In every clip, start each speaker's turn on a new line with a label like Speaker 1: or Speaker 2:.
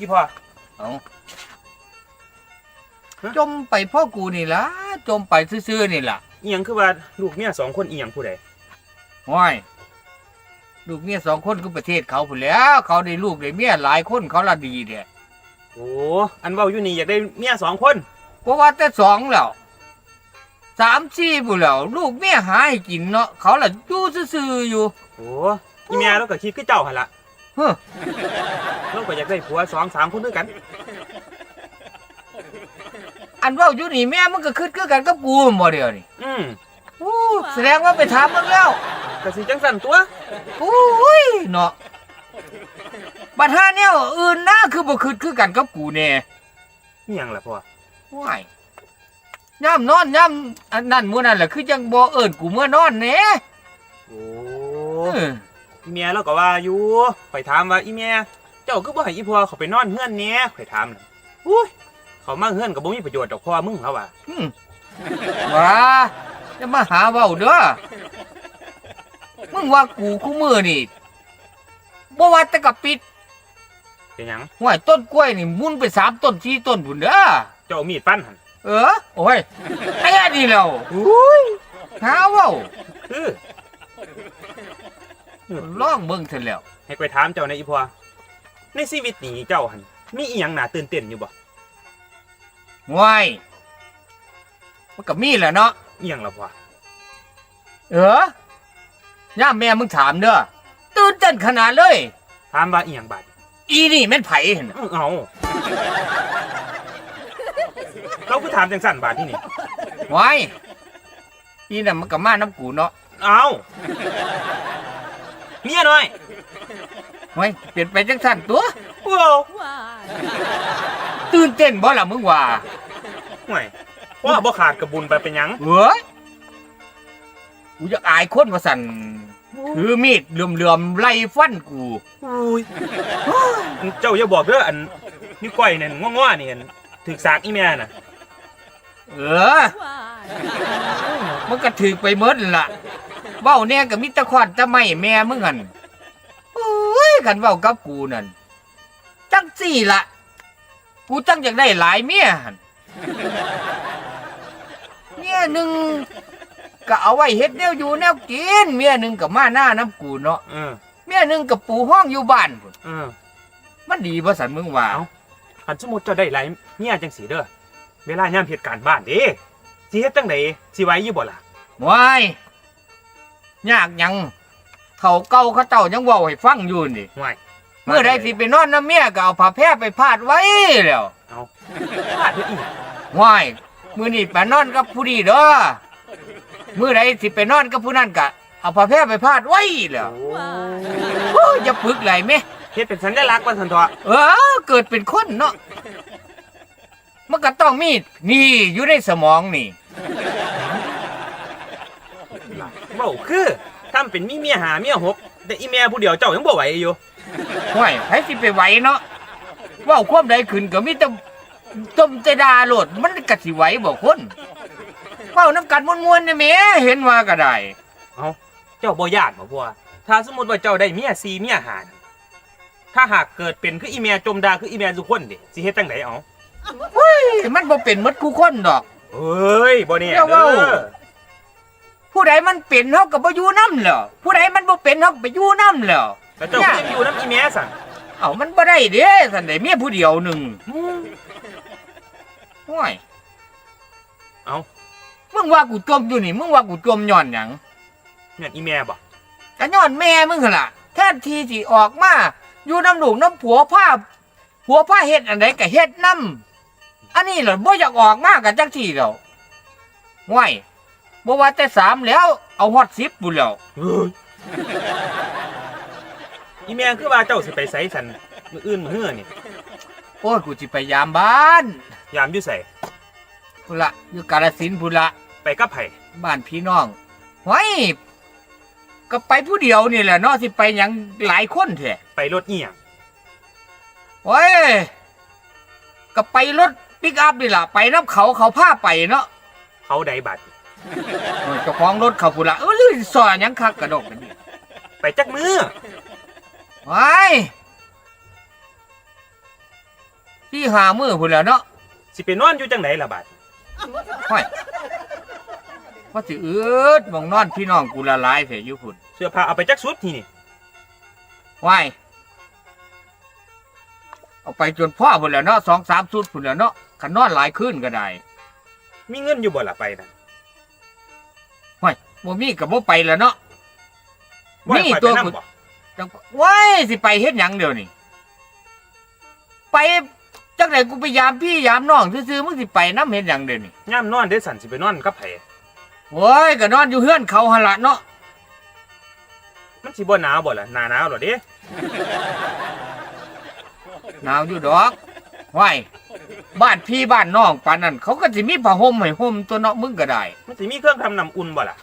Speaker 1: อีพ่อ
Speaker 2: เอา
Speaker 1: ฮะ
Speaker 2: จมไปพ่อกูนี่ล่ะจมไปซื่อๆนี่ล่ะ
Speaker 1: อีหยังคือว่าลูกเมียสองคนอีหยังผู้ใด
Speaker 2: ห้อยลูกเมียสองคนก็ประเทศเขาพุ่นแหล้ว เขาได้ลูกได้เมียหลายคนเขาละดีเด้
Speaker 1: โอ้อันเว้าอยู่นี่อยากได้เมียสองคน
Speaker 2: เพราะว่าแต่สองแล้วสามสี่พุ่นแล้วลูกเมียหาให้กินเนาะเขาละอยู่ซื่อๆอยู่
Speaker 1: โอ้อีเมียเราก็คิดคือเจ้าหั่นล่ะ
Speaker 2: เฮ้อ
Speaker 1: เราก็อยากได้ผัวสองสามคนด้วยกัน
Speaker 2: อันเว่าอยู่นี่แม่มันก็คืดคือกันกับกูบ่เดียวนี่
Speaker 1: อืม
Speaker 2: อู้แสดงว่าไปถามมันแล้ว
Speaker 1: ก็สิจังสั่นตัว
Speaker 2: อุ้ยเนาะบัดห้าแนวอื่นนะคือบ่คืดคือกันกับกูแน่
Speaker 1: อีหยังล่ะพ่อ
Speaker 2: ว้ายย่ำนอนย่ำอันนั้นมื้อนั้นแหละคือจังบ่เอิ้นกูเมื่อนอนแหน่
Speaker 1: โอ้
Speaker 2: เออ
Speaker 1: อีเมียเราก็ว่าอยู่ข่อยถามว่าอีเมียเจ้าคือบ่ให้อีพ่อเขาไปนอนเฮือนแหน่ข่อยถามน่ะอุ้ยเขามาเฮือนก็บ่มีประโยชน์ดอกพ่อมึงเขาว่า
Speaker 2: อืมว่าจะมาหาเว้าเด้อมึงว่ากูคู่มือนี่บ่ว่าแต่กับปิด
Speaker 1: เป็นหยัง
Speaker 2: ห้วยต้นกล้วยนี่มุนไปสามต้นสี่ต้นพุ่นเด้อ
Speaker 1: เจ้าเอามีดฟันหั่น
Speaker 2: เออโอ้ยไอ้อันนี้แล้วอุ้ยหาเว้า
Speaker 1: คือ
Speaker 2: ลองเบิ่งเถอะแล้ว
Speaker 1: ให้ข่อยถามเจ้าในอีพ่อในชีวิตนี้เจ้าหั่นมีอีหยังน่าตื่นเต้นอยู่บ่
Speaker 2: ว้ายมันก็มีแหละเนาะ
Speaker 1: อีหยังล่ะพ่อ
Speaker 2: เออย่ามแม่มึงถามเด้อ ตื่นเต้นขนาดเลย
Speaker 1: ถามว่าอีหยังบาด
Speaker 2: อีนี่แม่นไผเห็นน่ะ
Speaker 1: อื้อเอาเราคือถามจังสั่นบาดที่นี่
Speaker 2: ว้ายอีน่ะมันก็มาน้ำกูเนาะ
Speaker 1: เอาเมียน้อย
Speaker 2: ว้ยเปลี่ยนไปจังสั่นตัว
Speaker 1: ว้าว
Speaker 2: ตื่นเต้นบ่ล่ะมึงว่า
Speaker 1: ห่วยว่าบ่ขาดกระบุญไปเป็นหยัง
Speaker 2: เฮ้ยกูจะอายคนว่าสั่นถือมีดเหลื่อมๆไล่ฟันกู
Speaker 1: อุ้ยอันเจ้าอย่าบอกเด้ออันนี่ก้อยนั่นง้อๆนี่อันถึกสากอีแม่น่ะ
Speaker 2: เออ มันก็ถือไปเมดนั่นล่ะ เว้าแน่ก็มิตรควานตะไม่แม่มึงหันโอ้ยกันเว้ากับกูนั่นจังสี่ละกูจังอยากได้หลายเมียหันเมียหนึ่งก็เอาไว้เฮ็ดแนวอยู่แนวกินเมียหนึ่งก็มาหน้าน้ำกูเนาะ
Speaker 1: เออ
Speaker 2: เมียหนึ่งก็ปูห้องอยู่บ้านพุ่น
Speaker 1: เออ
Speaker 2: มันดีบ่สันมึงว่า
Speaker 1: เอ้า อันสมมุติเจ้าได้หลายเมียจังสีเด้อเวลายามเหตุการณ์บ้านเด้สิเฮ็ดจังไดสิไหวอยู่บ่ล่ะ
Speaker 2: ว้าย ยากหยัง เขาเก่าเขาเจ้ายังเว้าให้ฟังอยู่นี่
Speaker 1: ห่วย
Speaker 2: เมื่อใดสิไปนอนน้ำเมียก็เอาผ้าแพร่ไปพาดไว้แล้ว
Speaker 1: เอาพลาดเฮ็ดอีหยัง
Speaker 2: ว้ายมื้อนี้ไปนอนกับผู้นี้เด้อมื้อใดสิไปนอนกับผู้นั้นก็เอาผ้าแพร่ไปพาดไว้แล้ว
Speaker 1: โอ้
Speaker 2: โอ้ยอย่าปึกไหลแม่
Speaker 1: เฮ็ดเป็นสัญลักษณ์ว่าซั่นเถอะ
Speaker 2: เออ เกิดเป็นคนเนาะมันก็ต้องมีนี่อยู่ในสมองนี่
Speaker 1: เว้าคือทำเป็นมีเมียหาเมียหกแต่อีแม่ผู้เดียวเจ้ายังบ่ไหวอยู่
Speaker 2: ห้วยให้สิไปไหวเนาะเว่าความใดขึ้นก็มีแต่ต้มแต่ดาโลดมันก็สิไหวบ่คนเว้าน้ำกันมวนๆนี่แหม่เห็นว่าก็ได้
Speaker 1: เอาเจ้าบ่ญาติบ่พ่อถ้าสมมุติว่าเจ้าได้เมีย4เมียห้าน่ะถ้าหากเกิดเป็นคืออีแม่จมดาคืออีแม่สุคนดิสิเฮ็ดจังไดเอา
Speaker 2: เฮ้ยมันบ่เป็นหมดคู่คนดอก
Speaker 1: เฮ้ยบ่เนี่ย
Speaker 2: เจ้า
Speaker 1: เด้
Speaker 2: เว้า
Speaker 1: อ
Speaker 2: ผู้ใดมันเป็นเฮาก็บ่อยู่นำแล้วผู้ใดมันบ่เป็นเฮาก็ไปอยู่นำแล้ว
Speaker 1: แล้วเจ้าก็ยังอยู่น้ำอีแม่สั่น
Speaker 2: เอ้ามันบ่ได้เด้ซั่นได้เมียผู้เดียวหนึงห้วย
Speaker 1: เอา
Speaker 2: มึงว่ากูจมอยู่นี่มึงว่ากูจมย้อนหยัง
Speaker 1: เนี่ยอีแม่บ่
Speaker 2: ก็ย้อนแม่มึงหั่นล่ะแทนที่สิออกมาอยู่น้ำลูกน้ำผัวผ้าผัวผ้าเฮ็ดอันใดก็เฮ็ดนํอันนี้เหรอบ่อยากออกมากันจังซี่แล้วห้วย บ่ว่าแต่สามแล้ว เอาฮอด10พุ่นแล้ว
Speaker 1: เฮ้ยอีแม่คือว่าเจ้าสิไปไสสั่นมื้ออื่นมื้อเฮือนี่
Speaker 2: โอ้ยกูสิไปยามบ้าน
Speaker 1: ยามอยู่ไส
Speaker 2: พุ่นละอยู่กาฬสินธุ์พุ่นละ
Speaker 1: ไปกับไผ
Speaker 2: บ้านพี่น้องห้วยก็ไปผู้เดียวนี่แหละเนาะสิไปหยังหลายคนแท้
Speaker 1: ไปรถอีหยัง
Speaker 2: โอ้ยก็ไปรถปิกอัพนี่ล่ะไปน้ำเขาเขาพาไปเนาะ
Speaker 1: เขาใดบัด
Speaker 2: โอ้ย เจ้าของรถเขาพุ่นละเออลืมซอยหยังคักกระดกกันนี่
Speaker 1: ไปจักมือ
Speaker 2: ว้ายสี่ห้ามื้อพุ่นแหล้วเนาะ
Speaker 1: สิไปนอนอยู่จังไดล่ะบาด
Speaker 2: ห้อยว่าสิอืดหมองนอนพี่น้องกูละลายเสียอยู่พุ่น
Speaker 1: เสื้อผ้าเอาไปจักสุดทีนี่
Speaker 2: ว้ายเอาไปจนพ่อพุ่นแหล้วเนาะสองสามสุดพุ่นแหล้วเนาะขันนอนหลายคืนก็ได้
Speaker 1: มีเงินอยู่บ่ล่ะไปนั่น
Speaker 2: ห้อย บ่มีก็บ่ไปแล้วเนาะ
Speaker 1: บ่ให้
Speaker 2: นี่
Speaker 1: ข่อย
Speaker 2: ตัว
Speaker 1: ไป
Speaker 2: กู
Speaker 1: นำบ่
Speaker 2: จังว้ายสิไปเฮ็ดหยังเดี๋ยวนี้ไปจังไดกูไปยามพี่ยามน้องซื่อๆมึงสิไปน้ำเฮ็ดหยังเดี๋ยวนี้
Speaker 1: ย่ามนอนเด้สันสิไปนอนกับไผ
Speaker 2: โอ้ยก็นอนอยู่เฮือนเขาหั่นล่ะเนาะ
Speaker 1: มันสิบ่หนาวบ่ล่ะหนาหนาวเหรอเด้
Speaker 2: หนาวอยู่ดอกว้ายบ้านพี่บ้านน้องปานนั้นเขาก็สิมีผ้าห่มให้ห่มตัวเนาะมึงก็ได้
Speaker 1: มันสิมีเครื่องทำน้ำอุ่นบ่ล่ะ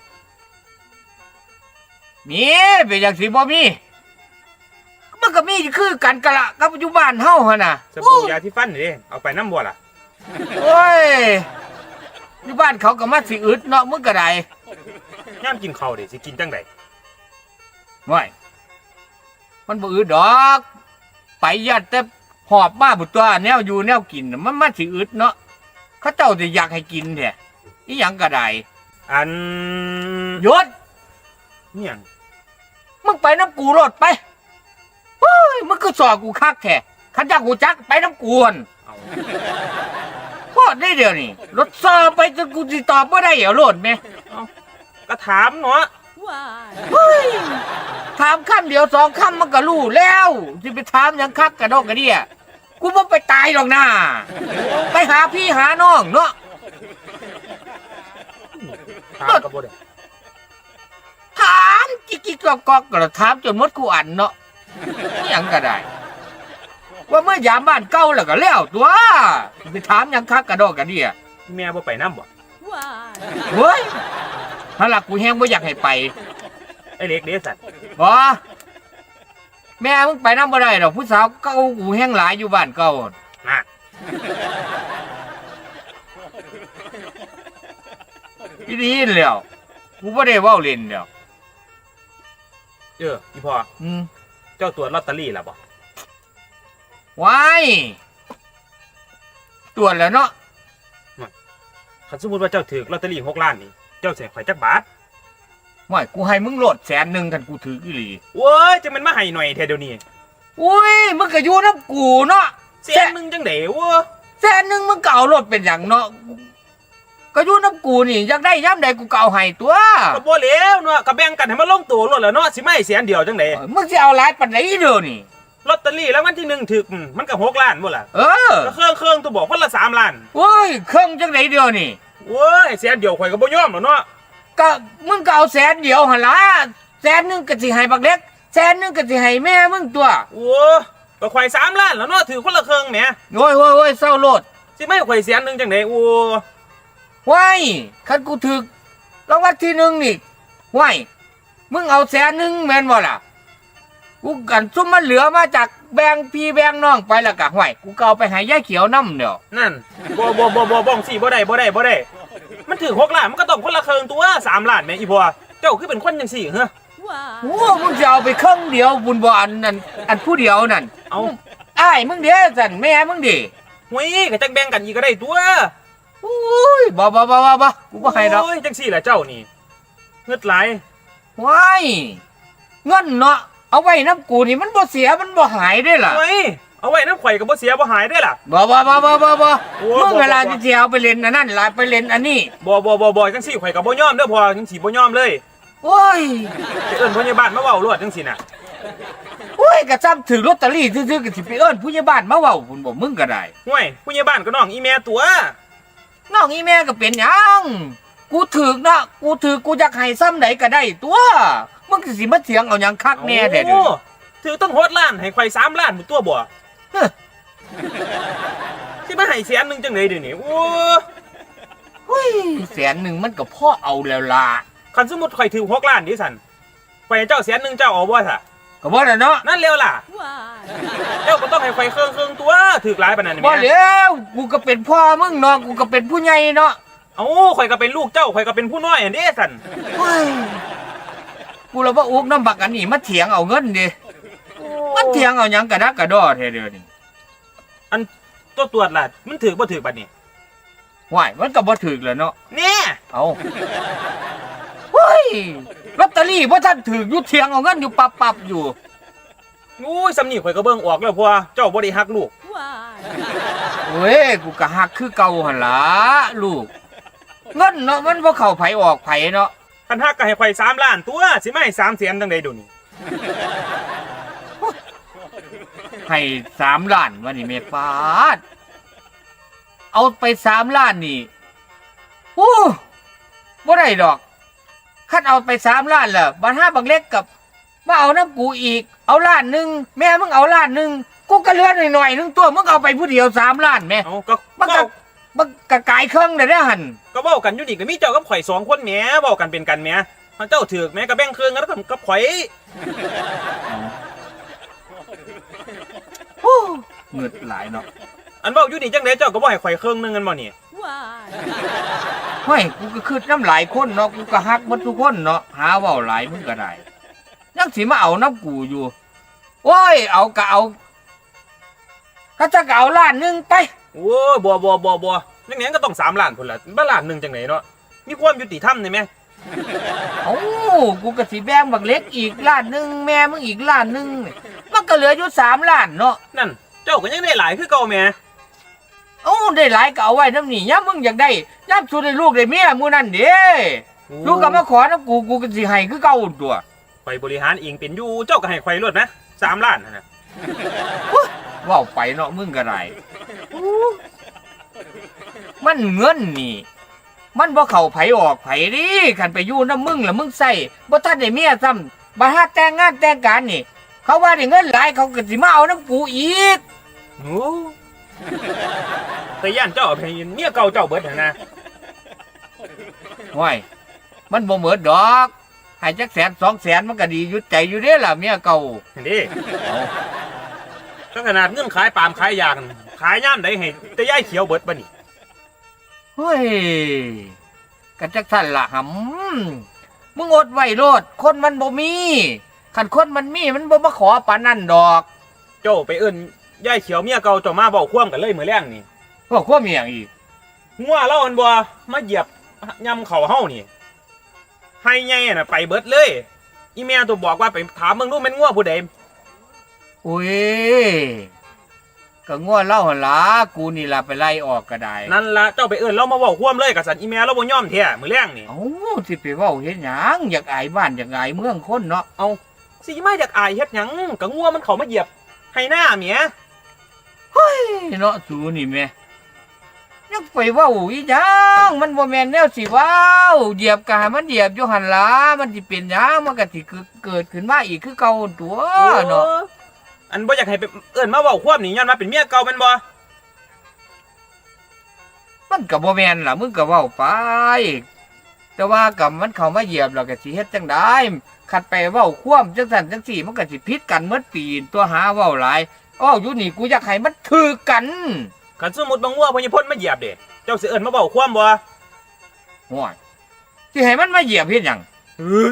Speaker 2: มีเป็นอย่างสิบ่มีมันก็มีคือกันกะละกับอยู่บ้านเฮาหั่นน่ะ
Speaker 1: สบู่ยาที่ฟันนี่เด้เอาไปน้ำบ่ล่ะ
Speaker 2: โอ้ยอยู่บ้านเขาก็มาสิอึดเนาะมึงก็ได้
Speaker 1: ย่ามกินข้าวเด้สิกินจังได
Speaker 2: ว้ายมันบ่อึดดอก ไปยัดแต่หอบมาบุตัวแนวอยู่แนวกินน่ะมันมาสิอึดเนาะเขาเจ้าสิอยากให้กินแท้อีหยังก็ได้
Speaker 1: อัน
Speaker 2: หยศ
Speaker 1: นี่หยัง
Speaker 2: มึงไปน้ำกูรถไปเฮ้ยมึงก็สอกูคักแท้ขันจากกูจักไปน้ำกูหั่น
Speaker 1: เอา
Speaker 2: พอดได้เดี๋ยวนี้รถซอไปจนกูสิตอบว่าได้เหรอโหลดไหม
Speaker 1: ก็ถามเนาะ
Speaker 2: เฮ้ยถามคำเดียวสองคำมันก็รู้แล้วจะไปถามหยังคักกระดอกกระเดียกูบ่ไปตายหรอกนะไปหาพี่หาน้องเนาะ
Speaker 1: ถามก็บ่ได้
Speaker 2: ถามกิ๊กกิ๊กกอกกอกก็ถามจนหมดกูอันเนาะอิหยังก็ได้ ว่าเมื่อยามบ้านเก่าแล้วก็แล้วตัวจะไปถามหยังคักกระดอกกระเดีย
Speaker 1: แม่บ่ไปน้ำบ่
Speaker 2: เฮ้ยถ้าหลักกูแห้งไม่อยากให้ไป
Speaker 1: ไอ้เล็กเด้สัน
Speaker 2: บ่แม่มึงไปน้ำบ่ได้ดอกผู้สาวเก่ากูแห้งหลายอยู่บ้านเก่า
Speaker 1: น่ะ
Speaker 2: อีดีนแล้วกูบ่ได้เว้าเล่นแล้ว
Speaker 1: เอออีพ่อ
Speaker 2: อืม
Speaker 1: เจ้าตัวจลอตเตอรี่ล่ะบ่
Speaker 2: ว้ายตรวจแล้วเนาะ
Speaker 1: คันสมมุติว่าเจ้าถือลอตเตอรี่6ล้านนี่เจ้าสิให้ข่อยจักบาท
Speaker 2: ว้ายกูให้มึงโหลดแสนหนึ่งกันกูถืออีหลี
Speaker 1: โว้ยจะมันมาให้หน่อยแท้เดี๋ยวนี้
Speaker 2: อุ้ยมึงก็อยู่น้ำกูเนาะ
Speaker 1: แสนหนึงจังได๋วะ
Speaker 2: แสนหนึ่งมึงก็เอาโหลดเป็นอย่างเนาะ ก็อยู่น้ำกูนี่อยากได้ย่ำใดกูก็เอาให้ตัว
Speaker 1: ก็บ่แล้วเนาะก็แบ่งกันให้มันลงตัวโลดแล้วเนาะสิมาให้แสนเดียวจังได๋
Speaker 2: เออมึงจะเอาหลายปันไหนเด้อนี่
Speaker 1: ลอตเตอรี่แล้ววันที่หนึ่งถึกอืมมันก็6ล้านบ่ล่ะ
Speaker 2: เออ
Speaker 1: ก็เครื่องเครื่องตัวบอกคนละ3ล้าน
Speaker 2: โอ้ยเครื่องจังไหนเดียวนี่
Speaker 1: โว้ยแสนเดียวข่อยก็บ่ยอมหรอกเนาะ
Speaker 2: ก็มึงก็เอาแสนเดียวหั่นล่ะแสนหนึงก็สิให้บักเล็กแสนหนึงก็สิให้แม่มึงตัว
Speaker 1: โอ้ก็ข่อย3ล้านแล้วเนาะถือคนละเครื่องแหม
Speaker 2: โอ้ยโอ้ยโอ้ยเศร้าโลด
Speaker 1: สิไม่ให้ข่อยแสนหนึงจังได๋โอ้
Speaker 2: ว้ายคันกูถึกรางวัลที่หนึ่งนี่ว้ายมึงเอาแสนหนึงแม่นบ่ล่ะกูกันซุมมันเหลือมาจากแบงพี่แบงน้องไปแล้วก็ห้วยกูก็เอาไปให้ยายเขียวน้ำเดียว
Speaker 1: นั่นบ่บ่บ่บ่บ้องสิบ่ได้บ่ได้บ่ได้ มันถือ6ล้านมันก็ต้องคนละเครื่องตัว3ล้านแหม่อีพ่อเจ้าคือเป็นคนจังซี่เหรอ
Speaker 2: โอ้มึงจะเอาไปครึ่งเดียวบุญบ่อันนั่นอันผู้เดียวนั่น
Speaker 1: เอา
Speaker 2: อ้ายมึงเด้อสันแม่มึงดิ
Speaker 1: หุยก็จักแบ่งกันอีกก็ได้ตัว
Speaker 2: อุ้ยบ่บ่บ่บ่บ่กูบ่ให้ดอก
Speaker 1: โอ้ยจังซี่แหละเจ้านี่เงึดหลาย
Speaker 2: ว้ายเงินเนาะเอาไว้น้ำกูนี่มันบ่เสียมันบ่หายได้ล่ะ
Speaker 1: เฮ้ยเอาไว้น้ำข่อยก็บ่เสียบ่หายได้ล่ะ
Speaker 2: บ่บ่บ่บ่บ่บ่
Speaker 1: โอ้
Speaker 2: มึง
Speaker 1: บ่
Speaker 2: เวลา
Speaker 1: บ่
Speaker 2: จะสิเอาไปเล่นอันนั้นล่ะไปเล่นอันนี้
Speaker 1: บ่บ่บ่บ่จังซี่ข่อยก็บ่ยอมเด้อพ่อจังซี่บ่ยอมเลย
Speaker 2: โอ้ย
Speaker 1: ไปเอิ้นพยาบาลมาเว้ารวดจังซี่น่ะ
Speaker 2: โอ้ยก็ซ้ำถือลอตเตอรี่ซื่อๆก็สิไปเอิ้นผู้ใหญ่บ้านมาเว้าพุ่นบ่มึงก็ได้
Speaker 1: ห่วยผู้ใหญ่บ้านก็น้องอีแม่ตัว
Speaker 2: น้องอีแม่ก็เป็นหยังกูถึกเนาะกูถึกกูอยากให้ซ้ำไหนก็ได้ตัวมึงก็สิมาเถียงเอาหยังคักแน่แท้เด้อ
Speaker 1: โอ้ถือต้องโหดล้านให้ข่อย3ล้านหมดตัวบ่
Speaker 2: เฮ้อ
Speaker 1: สิมาให้แสนหนึงจังได๋เดี๋ยวนี้โอ้
Speaker 2: เฮ้ยแสนหนึ่งมันก็พ่อเอาแล้วล่ะ
Speaker 1: คันสมมุติข่อยถือ6ล้านดิสั่นข่อยให้เจ้าแสนหนึงเจ้าเอาบ่ซะ
Speaker 2: ก็บ่แล้วเนาะ
Speaker 1: นั่นเร็วล่ะเจ้าก็ต้องให้ข่อยเครื่องๆตัวถือหลายปานนั้น
Speaker 2: บ่
Speaker 1: แม่
Speaker 2: แล้วกูก็เป็นพ่อมึงเนาะกูก็เป็นผู้ใหญ่เนาะ
Speaker 1: เอ้าข่อยก็เป็นลูกเจ้าข่อยก็เป็นผู้น้อยอันเด้สั่น
Speaker 2: เฮ้ยกูเลยว่าอุกน้ำบักอันนี้มาเถียงเอาเงินดิมาเถียงเอาหยังกระดักกระดอแท้เดียวนี่
Speaker 1: ตัวตรวจล่ะมันถือบ่ถือบัดนี้
Speaker 2: ว่ายมันก็บ่ถึกแหล้วเนาะ
Speaker 1: แน่
Speaker 2: เอาเฮ้ย ลอตเตอรี่บ่ท่านถึกอยู่เทียงเอาเงินอยู่ปับปับๆอยู่
Speaker 1: อุ้ยสำนีข่อยก็เบิ่งออกแล้วพ่อเจ้าบ่ได้ฮักลูก
Speaker 2: เว้ยกูก็หักคือเก่าหั่นล่ะลูก เงินเนาะมันบ่เข้าไผออกไผเนาะ
Speaker 1: คันฮักก็ให้ข่อย3ล้านตัวสิมาให้3แสนจังได๋ดูนี่
Speaker 2: ให้สามล้านวันนี้แม่ปาด เอาไปสามล้านนี่โอ้บ่ได้ดอก คันเอาไปสามล้านล่ะบัดห้าบังเล็กกับมาเอาน้ำกูอีก เอาล้านหนึ่งแม่มึงเอาล้านหนึ่งกูก็เหลือหน่อยๆหนึงตัวมึงเอาไปผู้เดียวสามล้านแม่
Speaker 1: เอาก็
Speaker 2: มันก็
Speaker 1: เว้า
Speaker 2: มันกะกายเครื่องเลยได้อหัน
Speaker 1: ก็เว้ากันอยู่นี่ก็มีเจ้ากับข่อยสองคนแหมเว้ากันเป็นกันแหมถ้าเจ้าถือแหมก็แบ่งครึ่งกันแล้วกับข่อย
Speaker 2: โอ้เงืดหลายเนาะ
Speaker 1: อันเว้าอยู่นี่จังไดเจ้าก็บ่ให้ข่อยครึ่งหนึงกันบ่นี่
Speaker 2: เฮ้ยกูก็คือน้ำหลายคนเนาะกูก็ฮักหมดทุกคนเนาะหาเว่าหลายมึงก็ได้ยังสิมาเอาน้ำกูอยู่โอ้ยเอาก็เอาก็จะก็เอาล้านหนึงไป
Speaker 1: โอ้ยบ่บ่บ่บ่นังแหนก็ต้อง3ล้านพุ่นล่ะบ่ล้านหนึงจังไดเนาะมีความยุติธรรมได้ไหม
Speaker 2: โอ้กูก็สิแบ่งบักเล็กอีกล้านหนึงแม่มึงอีกล้านหนึงนี่มันก็เหลืออยู่สามล้านเนาะ
Speaker 1: นั่น เจ้าก็ยังได้หลายคือเก่าแหม
Speaker 2: โอ้ได้หลายก็เอาไว้น้ำนี่ย่ามึงอยากได้ย่าสุดได้ลูกได้เมียมูนั่นเด้ลูกก็มาขอน้ำกูกูก็สิให้คือเก่าตัว
Speaker 1: ข่อยบริหารเองเป็นอยู่เจ้าก็ให้ข่อยรวดนะ3ล้านนั่นน่ะ
Speaker 2: เว่าไปเนาะมึงก็ได้มันเงินนี่ มันบ่เข้าไผออกไผดิคันไปอยู่น้ำมึงแล้วมึงใส่บ่ทันได้เมียซ้ำบ่หาแต่งงานแต่งการนี่ เขาว่าได้เงินหลายเขาก็สิมาเอาน้ำกูอีก
Speaker 1: โอ้ แต่ย่านเจ้าเอาไปเมียเก่าเจ้าเบิดหั่นนะ
Speaker 2: ว้ยมันบ่เหมือนดอก ให้จักแสนสองแสนมันก็ดีอยู่ใจอยู่เด้ล่ะเมียเก่า
Speaker 1: เห็นดิก็ขนาดเงื่อนขายปาล์มขายยางขายย่ามได้ให้แต่ย่ายเขียวเบิดบ่นี่
Speaker 2: เฮ้ยกะจักสั่นละหำมึงอดไว้โลดคนมันบ่มีคันคนมันมีมันบ่มาขอปานนั่นดอก
Speaker 1: เจ้าไปเอิ้น ย่ายเขียวเมียเก่าเจ้ามาเว้าความกันเลยมื้อแรงนี่
Speaker 2: พวกความอหย่างอีก
Speaker 1: งัวเล่าอันบ่มาเหยียบยำเข่าเฮานี่ให้ใหญ่น่ะไปเบิดเลย อีเมียตัวบอกว่าไปถามมึงดูแม่นงัวผู้ใด
Speaker 2: อุ้ยก็ง่วเล่าหั่นละกูนี่ล่ะไปไล่ออกก็ได้
Speaker 1: นั่นล่ะเจ้าไปเอิ้นเรามาเว้าความเลยกับสันอีเมียเราบ่ยอมแท้มื้อแรงนี่
Speaker 2: เอ้าสิไปเว้าเฮ็ดหยังอยากอายบ้านอยากอายเมืองคนเนาะ
Speaker 1: เอาสิมาอยากอายเฮ็ดหยังก็งัวมันเข้ามาเหยียบให้หน้าเมีย
Speaker 2: เนาะสูนี่แม่ยังไปเว้าอีหยังมันบ่แม่นแนวสิเว้าเหยียบกะให้มันเหยียบอยู่หั่นล่ะมันสิเป็นหยังมันก็สิเกิดขึ้นมาอีกคือเก่าตัวเนาะ
Speaker 1: อันบ่อยากให้ไปเอิ้นมาเว้าความนี่ย้อนว่าเป็นเมียเก่าแม่นบ่
Speaker 2: มันก็บ่แม่นล่ะมึงก็เว้าไป แต่ว่ากับมันเข้ามาเหยียบแล้วก็สิเฮ็ดจังได๋คัดไปเว้าคว่ำจังซั่นจังซี่มันก็สิผิดกันหมดปีนตัวหาเว้าหลาย อ้าวอยู่นี่กูอยากให้มันถือกัน
Speaker 1: คันสมมุติบางงัวพญพลมาเหยียบเด้เจ้าสิเอิ้นมาเว้าความบ่
Speaker 2: ห่วยสิให้มันมาเหยียบเฮ็ดหยัง
Speaker 1: เฮ้ย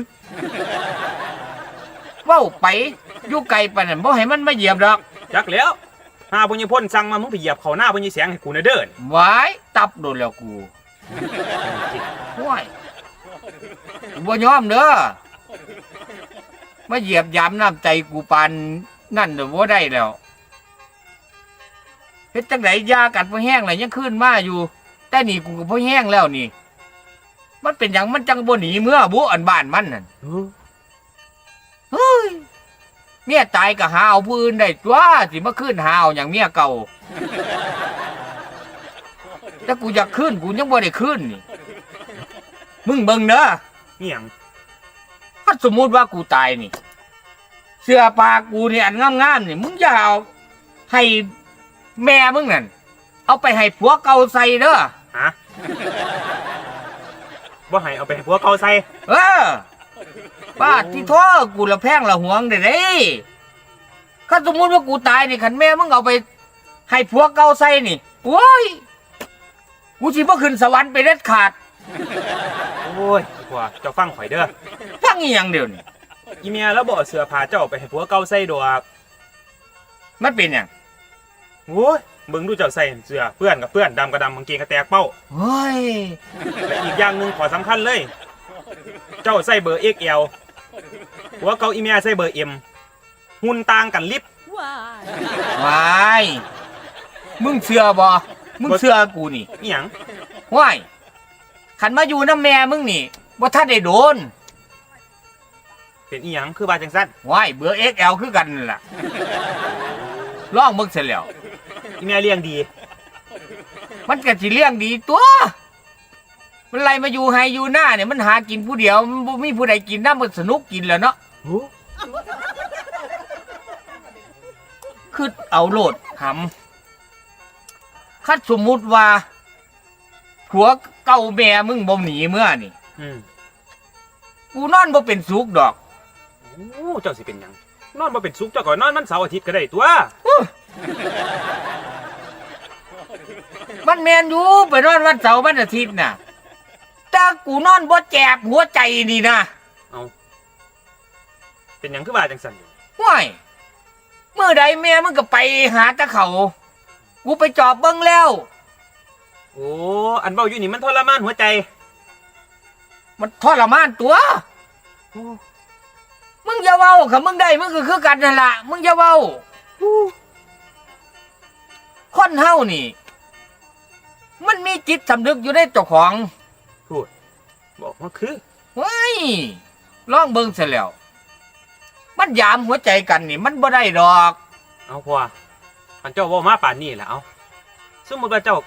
Speaker 2: เว้าไปอยู่ไกลปานนั้นบ่ให้มันมาเหยียบดอก
Speaker 1: จักแล้วหาพญพลสั่งมามึงไปเหยียบเขาหน้าพญแสงให้กูนะเด้อ
Speaker 2: ไว้ตับโดนแล้วกูห่วยกูบ่ยอมเด้อมาเหยียบยามน้ำใจกูปานนั่นเด้อบ่ได้แล้ว เฮ็ดจังไดยากัดบ่แห้งเลยยังขึ้นมาอยู่ แต่นี่กูก็บ่แห้งแล้วนี่ มันเป็นหยังมันจังบ่หนีเมื่อบุอันบ้านมันนั่นเฮ้ยเมียตายก็หาเอาผู้อื่นได้ตัวสิมาขึ้นหาเอาอย่างเมียเก่าแต่กูอยากขึ้นกูยังบ่ได้ขึ้นนี่ มึงเบิ่งเด้อ
Speaker 1: นี่หยัง
Speaker 2: ถ้าสมมุติว่ากูตายนี่ เสื้อผ้ากูนี่อันงามๆนี่มึงอย่าเอาให้ แม่มึงนั่นเอาไปให้ผัวเก่าใส่เด้อ
Speaker 1: ฮะบ่ให้เอาไปให้ผัวเก่าใส่
Speaker 2: เออป้าที่โทษกูละแพงละหวงเด้เด้ถ้าสมมุติว่ากูตายนี่ขันแม่มึงเอาไป ให้ผัวเก่าใส่นี่โอ้ยกูสิบ่ขึ้นสวรรค์ไปเด็ดขาด
Speaker 1: โอ้ยผัวเจ้าฟังข่อยเด้อ
Speaker 2: ฟังอีหยังเดียวนี่
Speaker 1: อีเมียแล้วบ่เอาเสื้อผ้าเจ้าไปให้ผัวเก่าใส่ดอก
Speaker 2: มันเป็นหยัง
Speaker 1: โอ้ยเบิ่งดูเจ้าใส่เสื้อเปื้อนกับเปื้อนดำกับดำกางเกงกระแตกเป้า
Speaker 2: เฮ้ย
Speaker 1: และอีกอย่างหนึ่งขอสำคัญเลย เจ้าใส่เบอร์ XL หัวเกาอีเมียใส่เบอร์ M หุ่นต่างกันลิบ
Speaker 2: วายมึงเชื่อบ่มึงเชื่อกูนี่
Speaker 1: อีหยัง
Speaker 2: ว้ายขันมาอยู่น้ำแม่มึงนี่บ่ท่านได้โดน
Speaker 1: เป็นอีหยังคือบาจังสั้น
Speaker 2: ว้ายเบื่อ XL คือกันนั่นล่ะลองมึงเสร็จแล้ว
Speaker 1: อีเมียเลี้ยงดี
Speaker 2: มันก็สิเลี้ยงดีตัว มันไล่มาอยู่ไฮอยู่หน้าเนี่ยมันหากินผู้เดียวมันบ่มีผู้ใดกินน้ำมันสนุกกินแหล้วเนาะคือเอาโหลดหำคัดสมมุติว่าผัวเก่าแม่มึงบ่หนีเมื่อนี่
Speaker 1: อืม
Speaker 2: กูนอนบ่เป็นสุขดอก
Speaker 1: โอ้เจ้าสิเป็นหยัง นอนมาเป็นสุกเจ้าก็นอนมันเสาร์อาทิตย์ก็ได้ตัว
Speaker 2: มันแมนอยู่ไปนอนวันเสาร์วันอาทิตย์น่ะแต่กูนอนบ่แจบหัวใจนี่นะ
Speaker 1: เป็นหยังคือบาจังสันอยู่
Speaker 2: ห่วยเมื่อใดแม่มึงก็ไปหาตะเขา กูไปจอบเบิ้งแล้ว
Speaker 1: โอ้อันเบาอยู่นี่มันทรมานหัวใจ
Speaker 2: มันทรมานตัว มึงอย่าเว้าค่ะมึงได้มึงก็คือกันนั่นละมึงอย่าเว้า คนเฮานี่ มันมีจิตสำนึกอยู่ในเจ้าของ
Speaker 1: พูด บอกว่าคือ
Speaker 2: เฮ้ยลองเบิ่งเสร็จแล้ว มันยามหัวใจกันนี่ มันบ่ได้ดอก
Speaker 1: เอาพออันเจ้าเว่ามาป่านนี้แหละเอาสมมติว่าเจ้า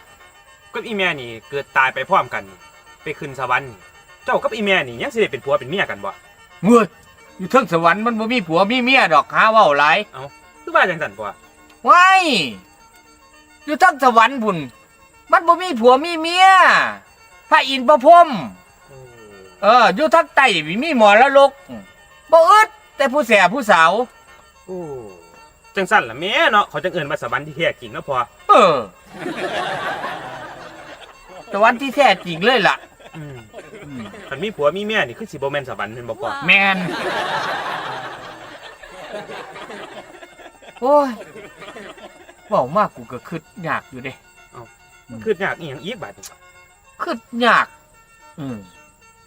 Speaker 1: กับอีแม่นี่เกิดตายไปพร้อมกันนี่ไปขึ้นสวรรค์นี่เจ้ากับอีแม่นี่ยังสิได้เป็นผัวเป็นเมียกันบ่
Speaker 2: เมื่ออยู่เทิงสวรรค์มันบ่มีผัวมีเมียดอกหาเว้าหลาย
Speaker 1: คือว่าจังสันบ่
Speaker 2: ว้าย อยู่เทิงสวรรค์พุ่นมันบ่มีผัวมีเมียพระอินทร์พระพรหม
Speaker 1: โอ้
Speaker 2: เอออยู่ทางใต้มีหมอละลกบ่อึดแต่ผู้แสผู้สาว
Speaker 1: โอ้จังสันล่ะแม่เนาะเขาจังเอิ้นว่าสวรรค์ที่แท้จริงเนาะพอ
Speaker 2: เออสวรรค์ที่แท้จริงเลยล่ะ
Speaker 1: อืม
Speaker 2: อืม
Speaker 1: คันมีผัวมีเมียนี่คือสิบ่แม่นสวรรค์แม่นบ่พอ
Speaker 2: แมนโอ้ย เว้ามากกูก็คิดยากอยู่เด้
Speaker 1: คือยากอีหยังอีกบาดนี้
Speaker 2: คิดยาก อืม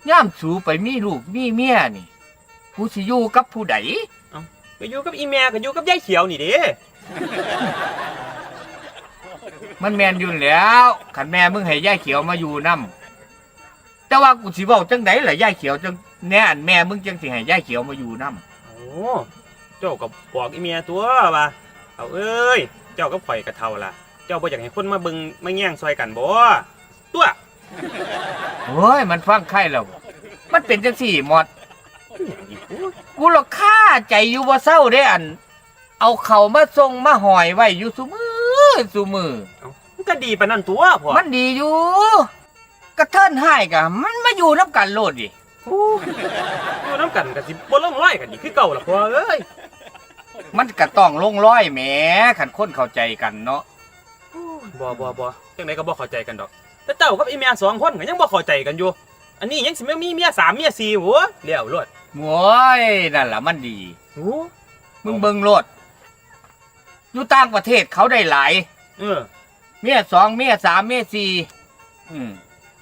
Speaker 2: ย่ามสูไปมีลูกมีเมียนี่ กูสิอยู่กับผู้ใด
Speaker 1: ก็อยู่กับอีแม่ก็อยู่กับยายเขียวนี่เด้
Speaker 2: มันแมนอยู่แล้วขันแม่มึงให้ย่ายเขียวมาอยู่นํแต่ว่ากูสิเว้าจังไดล่ะย่ายเขียวจังแน่อันแม่มึงจังสิให้ย่ายเขียวมาอยู่นํ
Speaker 1: โอ้เจ้าก็บอกอีแม่ตัวว่าเอาเอ้ย เจ้าก็ข่อยกะเท่าล่ะ เจ้าบ่อยากให้คนมาเบิ่งมาแย่งซอยกันบ่ตัว
Speaker 2: โอ้ยมันฟังไข่แล้วมันเป็นจังสี่หมด
Speaker 1: คือหยังอีกโอ้ย
Speaker 2: กูหรอกค่าใจอยู่บ่เศร้าได้อัน เอาเขามาทรงมาหอยไว้อยู่ซุมือซุมือ
Speaker 1: เอ้ามันก็ดีปานนั้นตัวพ่อ
Speaker 2: มันดีอยู่กระเทินให้กะมันมาอยู่น้ำกันโลดดิ
Speaker 1: โอ้ยอยู่น้ำกันก็สิบ่ลงร้อยกันอีกคือเก่าล่ะพ่อเอ้ย
Speaker 2: มันก็ต้องลงร้อยแหมขันคนเข้าใจกันเนาะ
Speaker 1: บ่บ่บ่จังไดก็บ่เข้าใจกันดอก แต่เจ้ากับอีแม่สองคนก็ยังบ่เข้าใจกันอยู่ อันนี้ยังสิไม่มีเมียสามเมียสี่หัวเลี้ยวรวด
Speaker 2: โว้ยนั่นล่ะมันดี
Speaker 1: โอ้
Speaker 2: มึงเบิ่งโลดอยู่ต่างประเทศเขาได้หลาย
Speaker 1: เออ
Speaker 2: เมียสองเมียสามเมียสี่อืม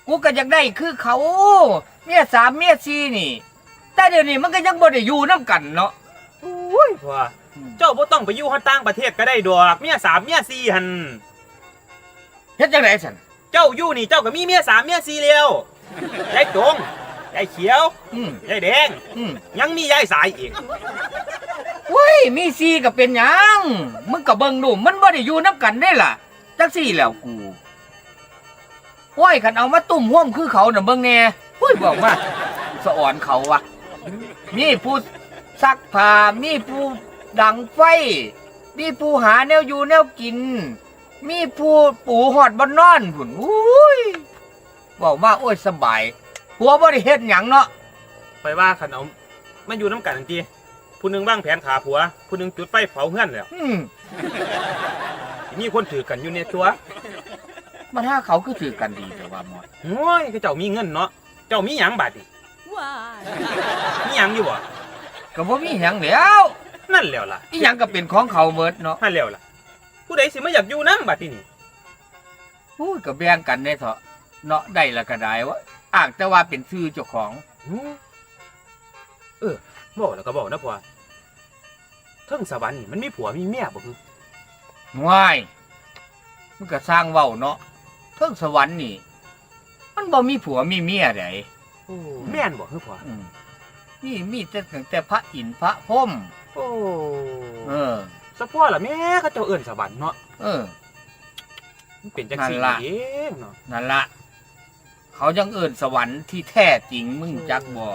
Speaker 2: กูก็อยากได้คือเขา เมียสามเมียสี่นี่ แต่เดี๋ยวนี้มันก็ยังบ่ได้อยู่น้ำกันเนาะ
Speaker 1: โอ้ยพ่อ เจ้าบ่ต้องไปอยู่ฮอดต่างประเทศก็ได้ดอกเมียสามเมียสี่หั่น
Speaker 2: เฮ็ดจังไดสัน
Speaker 1: เจ้าอยู่นี่เจ้าก็มีเมียสามเมียสี่แล้วยายจงยายเขียว
Speaker 2: อืม
Speaker 1: ยายแดง
Speaker 2: อืม
Speaker 1: ยังมียายสายอีก
Speaker 2: เว้ยมีสี่ก็เป็นหยังมึงก็เบิ่งดูมันบ่ได้อยู่น้ำกันได้ล่ะจังสี่แล้วกูโอ้ยคันเอามาตุ่มห่วมคือเขาน่ะเบิ่งแน่โอ้ยบอกว่าสะอ่อนเขาวะมีผู้ซักผ้ามีผู้ ดังไฟ มีผู้หาแนวอยู่แนวกิน มีผู้ปูหอดบนนอนพุ่นอุ้ยบอกว่าโอ้ยสบายหัวบ่ได้เฮ็ดหยังเนาะ
Speaker 1: ไปว่าคันเอามันอยู่น้ำกันจังซี่ผู้หนึงวางแผนขาผัว ผู้หนึงจุดไฟเผาเฮือนแล้ว
Speaker 2: อืม
Speaker 1: มีคนถือกันอยู่ในตัว
Speaker 2: มันถ้าเขาคือถือกันดีแต่ว่าหมด
Speaker 1: โอ้ยก็เจ้ามีเงินเนาะเจ้ามีหยังบาดนี่มีหยังอยู่บ่
Speaker 2: ก็บ่มีหยังแล้ว
Speaker 1: นั่นแล้วล่ะ
Speaker 2: อีหยังก็เป็นของเขาเมิดเนาะ
Speaker 1: นั่นแล้วล่ะ ผู้ใดสิมาอยากอยู่นำบัดนี้นี่
Speaker 2: โอ้ยก็แบ่งกันได้เถอะเนาะได้ละก็ได้วะอ้างแต่ว่าเป็นชื่อเจ้าของ
Speaker 1: หือเออบอกแล้วก็บอกนะพ่อเทิงสวรรค์นี่มันมีผัวมีเมียบ่คือ
Speaker 2: ง่ายมันก็สร้างเว้าเนาะเทิงสวรรค์นี่ มันบ่มีผัวมีเมียได
Speaker 1: แม่นบ่คือพ่อ
Speaker 2: อืมนี่มีแต่ตั้งแต่พระอินทร์พระพรหม
Speaker 1: โอ้
Speaker 2: เออ
Speaker 1: สะพ่อล่ะแม่เขาเจ้าเอิ้นสวรรค์เนาะ
Speaker 2: เออ
Speaker 1: มันเป็นจังซี่
Speaker 2: นั่นล่ะ
Speaker 1: เองเนาะ
Speaker 2: นั่นละเขายังเอิ่นสวรรค์ที่แท้จริงมึงจักบ่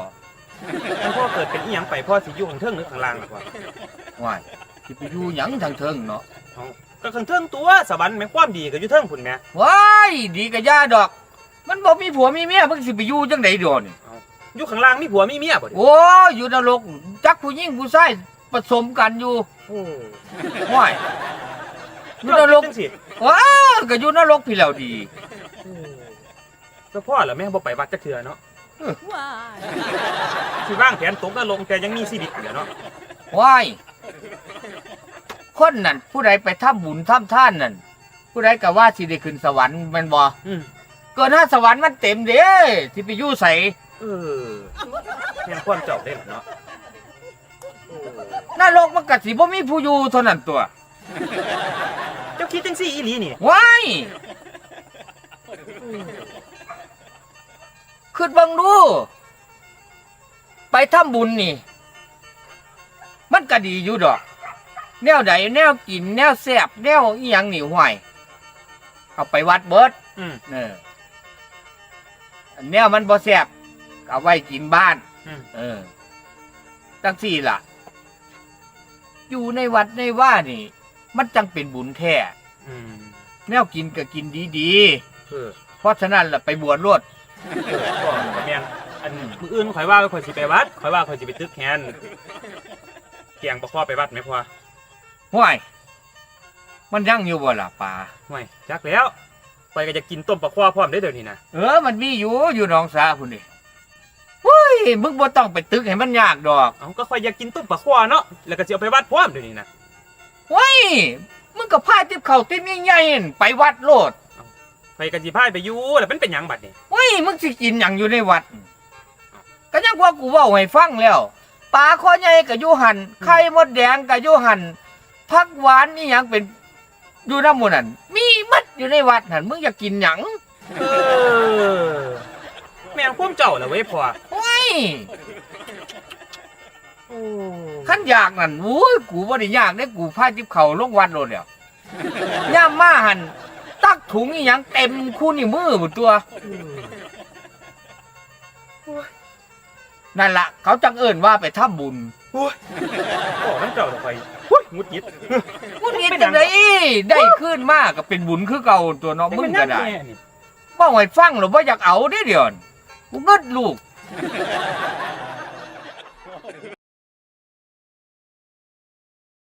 Speaker 1: มันพ่อเกิดเป็นอีหยังไปพ่อสิอยู่ข้างเทิงหรือข้างล่างล่ะพ่อ
Speaker 2: ว่ายสิไปอยู่หยังทางเทิงเนาะ
Speaker 1: ก็ข้างเทิงตัวสวรรค์แม่นความดีก็อยู่เทิงพุ่นแหม่
Speaker 2: ว้ายดีกะย่าดอก มันบ่มีผัวมีเมียมึงสิไปอยู่จังได๋ดอน
Speaker 1: อยู่ข้างล่างมีผัวมีเมียบ่ดิ
Speaker 2: โอ้ยอยู่นรกจักผู้หญิงผู้ชาย ผสมกันอยู่
Speaker 1: โอ้
Speaker 2: ว้ายอยู่นรก
Speaker 1: จังซี่
Speaker 2: ว้าวก็อยู่นรกพี่แล้วดี
Speaker 1: สะพ่อล่ะแม่บ่ไปวัดจักเทื่อเนาะ
Speaker 3: Why?
Speaker 1: สิวางแผนตกนรกแต่ยังมีชีวิตอยู่เนาะ
Speaker 2: ว้ายคนนั่นผู้ใดไปทำบุญทำท่านนั่นผู้ใดก็ว่าสิได้ขึ้นสวรรค์แม่นบ่
Speaker 1: อืม
Speaker 2: เกินห้าสวรรค์มันเต็มเด้ที่ไปอยู่ใส่
Speaker 1: เออแม่นความเจ้าได้ล่ะเนาะโอ้
Speaker 2: นรกมันก็สิบ่มีผู้อยู่เท่านั้นตัว
Speaker 1: เจ้าคิดจังซี่อีหลีนี่
Speaker 2: ว้ายคิดเบังดู ไปทำบุญนี่ มันก็ดีอยู่ดอก แนวใดแนวกิน แนวแซ่บแนวอีหยังนี่ห่วยเอาไปวัดเบิด
Speaker 1: อืม
Speaker 2: เออแนวมันบ่แซ่บเอาไว้กินบ้าน
Speaker 1: อืม
Speaker 2: เออตั้งสี่ล่ะ อยู่ในวัดในว่านี่ มันจังเป็นบุญแท้
Speaker 1: อืม
Speaker 2: แนวกินก็กินดี
Speaker 1: เออ
Speaker 2: ๆ เพราะฉะนั้นล่ะไปบวชรวด
Speaker 1: เออพ่อก็แม่นอันมื้ออื่นข่อยว่าข่อยสิไปวัดข่อยว่าข่อยสิไปตึกแฮนเกียงบ่พอไปวัดไหมพ่อ
Speaker 2: ห้วย มันยังอยู่บ่ล่ะป่า
Speaker 1: ห่วยจักแล้วข่อยก็จะกินต้มปลาควาพร้อมได้อเดี๋ยวนี้นะ
Speaker 2: เออ มันมีอยู่อยู่หนองสาพุ่นนี่เฮ้ย มึงบ่ต้องไปตึกให้มันยากดอก
Speaker 1: เอ้าก็ข่อยอยากกินต้มปลาควาเนาะแล้วก็สิเอาไปวัดพร้อมเดี๋ยวนี้นะ
Speaker 2: เฮ้ยมึงก็พาติบเข่าติบใหญ่ๆนั่นไปวัดโลด
Speaker 1: ข่อยก็สิพาไปอยู่แล้วมันเป็นหยังบัดนี่
Speaker 2: เฮ้ยมึงสิกินหยังอยู่ในวัด ก็ยังว่ากูเว้าให้ฟังแล้วปลาคอใหญ่ก็อยู่หันไข่มดแดงก็อยู่หันผักหวานนี่หยังเป็นอยู่น้ำหมูนั่นมีมัดอยู่ในวัดหันมึงอยากกินหยัง
Speaker 1: เออแม่นความเจ้าล่ะเว้ยพ่อ
Speaker 2: เฮ้ย
Speaker 1: โอ้
Speaker 2: ขั้นอยากนั่นโอ้ยกูบ่ได้อยากได้กูพาจิบเข่าลงวัดโลดแล้วย่ามมาหันตักถุงนี่ยังเต็มคู่นี่มือหมดตัวนั่นละเขาจังเอิ้นว่าไปทำบุญ
Speaker 1: โอ้ยพ่อมันเจ้าล่ะข่อยหุ้ยงุดหงิด
Speaker 2: มึงเห็นจังไดได้ขึ้นมากก็เป็นบุญคือเก่าตัวเนาะมึงก็ได้
Speaker 1: แม่นี่
Speaker 2: ว่าไว้ฟังหรือว่าอยากเอาได้เดี๋ยวนี้กูเงิดลูก oh,